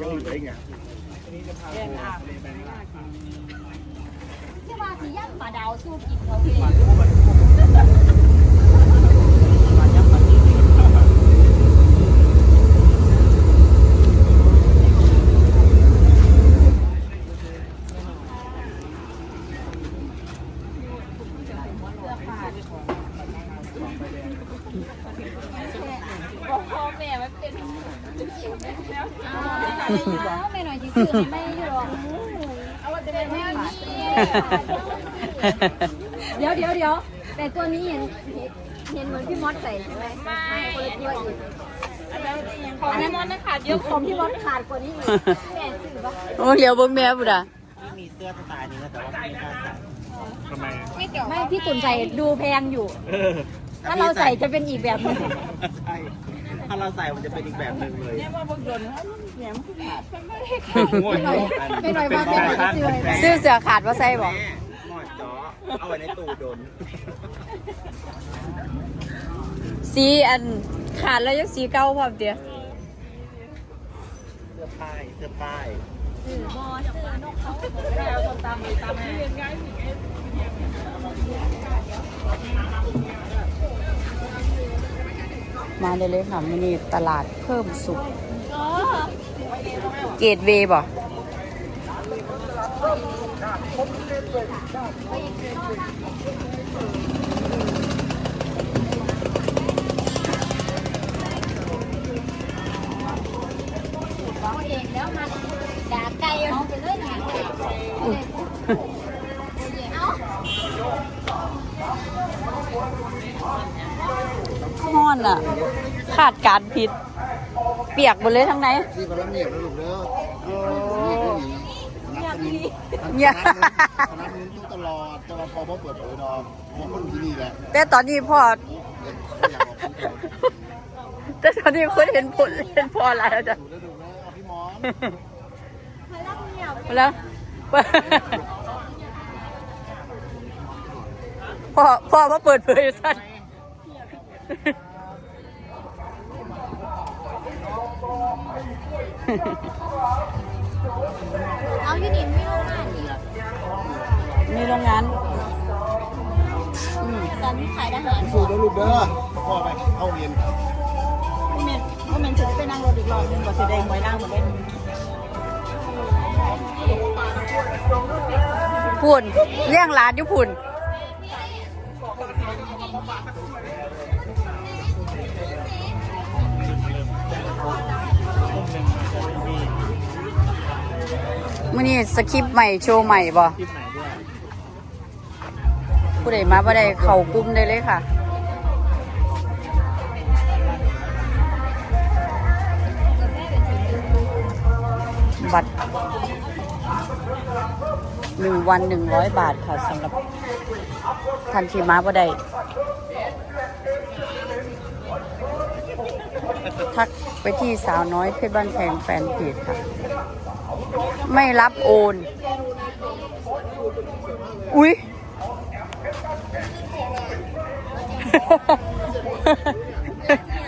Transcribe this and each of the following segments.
ยังเหลืออีกไงที่ว่าสิย่างปลาดาวสู้กินเขาเองแม่มันเป็นแม่หน่อยจริงๆไม่หรอกเอาว่าจะเป็นแม่นี่ เดี๋ยวเดี๋ยวเดี๋ยวแต่ตัวนี้เห็นเห็นเหมือนพี่มอสใส่ใช่ไหมไม่คนละตัวอีกของพี่มอสนะขาดเยอะของพี่มอสขาดกว่านี้อีกแม่ซื้อปะโอ้เลี้ยวเบิ่งแม่บุดามีเสื้อสไตล์นี้นะแต่ว่าไม่กล้าใส่ทำไมไม่พี่ตุ่นใส่ดูแพงอยู่เออถ้าเราใส่จะเป็นอีกแบบหนึงใช่ถ้าเราใส่มันจะเป็นอีกแบบหนึ่งเลย ไม่หน่อยว่าเป็นหน่อยจะซื้ออะไรซื้อเสือขาดว่าใส่บ่แม่หมอดจ้อเอาไว้ในตู้ดนสีอันขาดแล้วยังสีเก่าพร้อมเดียวเสื้อป้ายเสื้อป้ายมาได้เลยค่ะมื้อนี้ตลาดเพิ่มสุข เกตเวย์บ่เอาเองแล้วมันด่าไก่เอาไปเลยนะเอาฮ้อนอะ ขาดการพิษเปียกหมดเลยทั้งไหนที่กำลังเงียบแล้วลูกเด้อนับสนิทเงียบคณะนี้ต้องตลอดจะมาพอพ่อเปิดเผยดอกเพราะคนที่นี่แหละแต่ตอนนี้พ่ออยากบอกคุณเปิดแต่ตอนนี้คนเห็นผลเห็นพ่ออะไรแล้วจ้ะดูได้ดูนะเอาพี่มอนแล้วพ่อพ่อมาเปิดเผยสั้น เอาที่นี่ไม่รู้นะนี่มีโรงงานตอนนี้ขายอาหารสูดได้ลูกเด้อพ่อไปเข้าเรียนพ่อแม่พ่อแม่ถึงไปนั่งรถอีกรอบนึงกว่าจะได้หวยนั่งเหมือนเดิมพุ่นเลี้ยงหลานอยู่พุ่น มื่อนี้สคริปต์ใหม่โชว์ใหม่บ่คลิปไหนด้วยผู้ใดมาบ่ได้เข้ากลุ้มได้เลยค่ะ บัตรหนึ่งวันหนึ่งร้อยบาทค่ะสำหรับทันทีมาบ่ได้ทักไปที่สาวน้อยเพชรบ้านแพงแฟนเพจค่ะ ไม่รับโอน อุ๊ย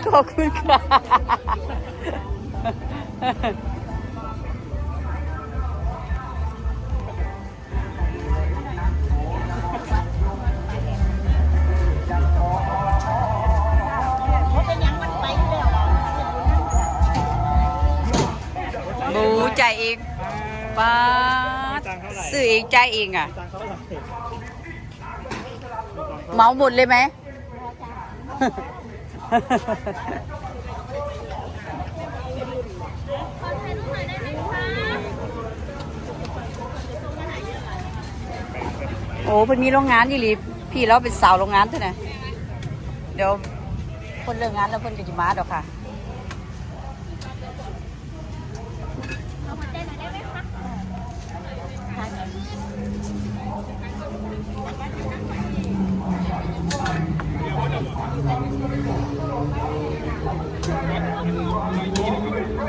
ขอบคุณค่ะบูใจายเอง ป้าดซื้อเองใจายเองอะ ตังเขาเท่าไหร่เมาหมดเลยไหม โอ้เพิ่นมีโรงงานอยู่หลีพี่เราเป็นสาวโรงงานเท่านะเดี๋ยวคนเลิกงานแล้วเพิ่นก็จะมาดอกค่ะ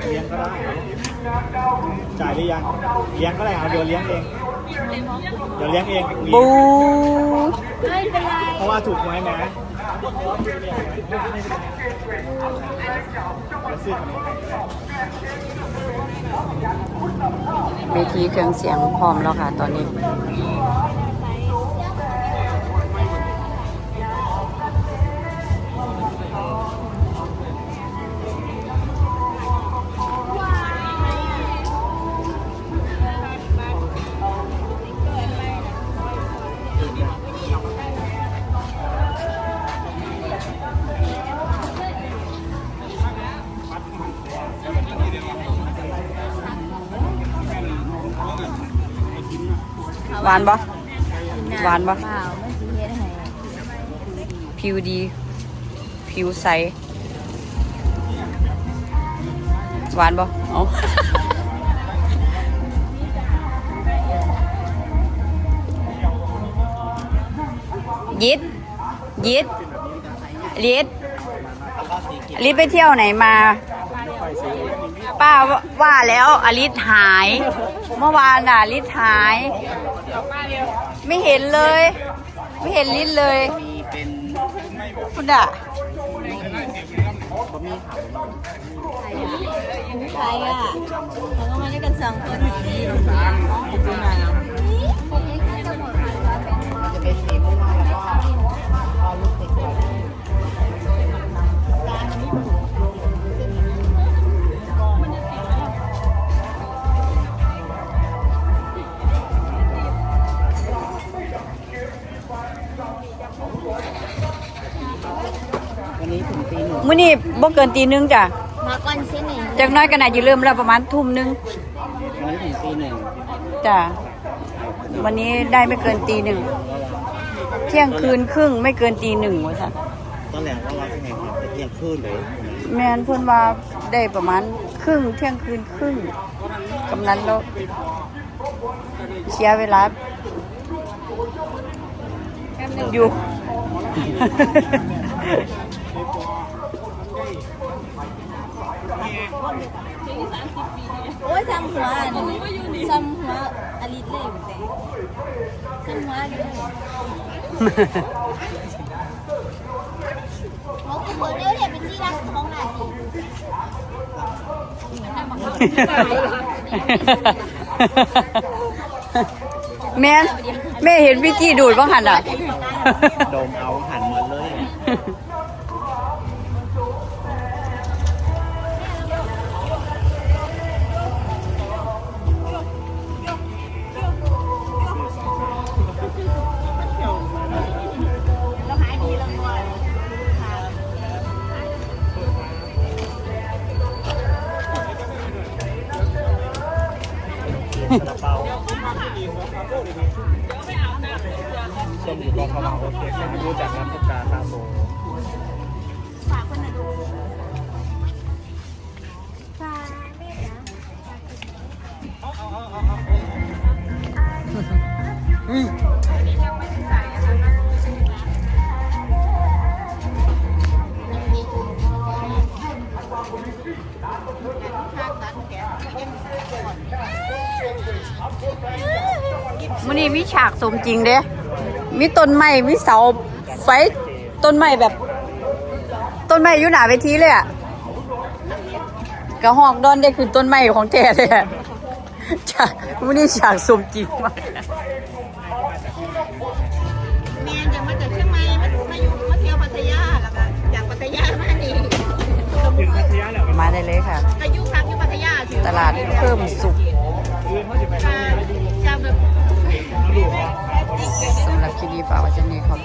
เลี้ยงก็ได้ จ่ายหรือยังเลี้ยงก็ได้เอาเดี๋ยวเลี้ยงเองเดี๋ยวเลี้ยงเองเลี้ยงบูไม่เป็นไรเพราะว่าถูกไหมนะเดี๋ยวซื้อขนมให้เวทีเครื่องเสียงพร้อมแล้วค่ะตอนนี้ หวานบ่หวานบ่เปล่าไม่สิเฮ็ดให้ผิวดี ผิวใส หวานบ่เอายิดยิดลิดลิดไปเที่ยวไหนมา ป้าว่าแล้วอลิศหาย เมื่อวานน่ะลิศหาย ไม่เห็นเลย ไม่เห็นลิศเลย คุณอะใครอะเราก็มาด้วยกันสองคนสิ มื้อนี้บ่เกินตีหนึงจ้ะมาก่อนสิหนี่จากน้อยก็น่าจะเริ่มแล้วประมาณทุ่มหนึงวันนี้ถึงตีหนึ่งจ้ะวันนี้ได้ไม่เกินตีหนึ่งเที่ยงคืนครึ่งไม่เกินตีหนึ่งวะจ้ะตอนแรกว่าเราจะแข่งขันแต่เที่ยงคืนเลยแม่นเพิ่นว่าได้ประมาณครึ่งเที่ยงคืนครึ่งกำนั้นแล้วเสียเวลาอยู่ โอ้ย ซ้ำหัวอันนี้ซ้ำหัวอลิสเลยเหมือนกันซ้ำหัวอลิสเลยเขาคือคนเดียวเนี่ยเป็นที่รักของหลานสิแม่นแม่เห็นวิกกี้ดูดบ้างหันอะ ดมเอา ส้มอยู่กองขมังโอเครู้จักน้ำตกตาตาโบมื่อนี้มี ฉากสมจริงเด้ มีต้นไม้ มีเสาไฟ ต้นไม้แบบ ต้นไม้อยู่หนาเวทีเลยอะกระหอกดอนได้คือต้นไม้ของแท้เลยอะฉากมื่อนี้ฉากสมจริงมากแม่จะมาจากเชียงใหม่มามาอยู่มาเที่ยวพัทยาแล้วก็จากพัทยามานี่ถึงพัทยาแล้วมาได้เลยค่ะ อายุพักอยู่พัทยาถือตลาดเพิ่มสุขคืนเขาจะไปจะแบบ สำหรับคลิปนี้ฝากไว้เช่นนี้ขอบ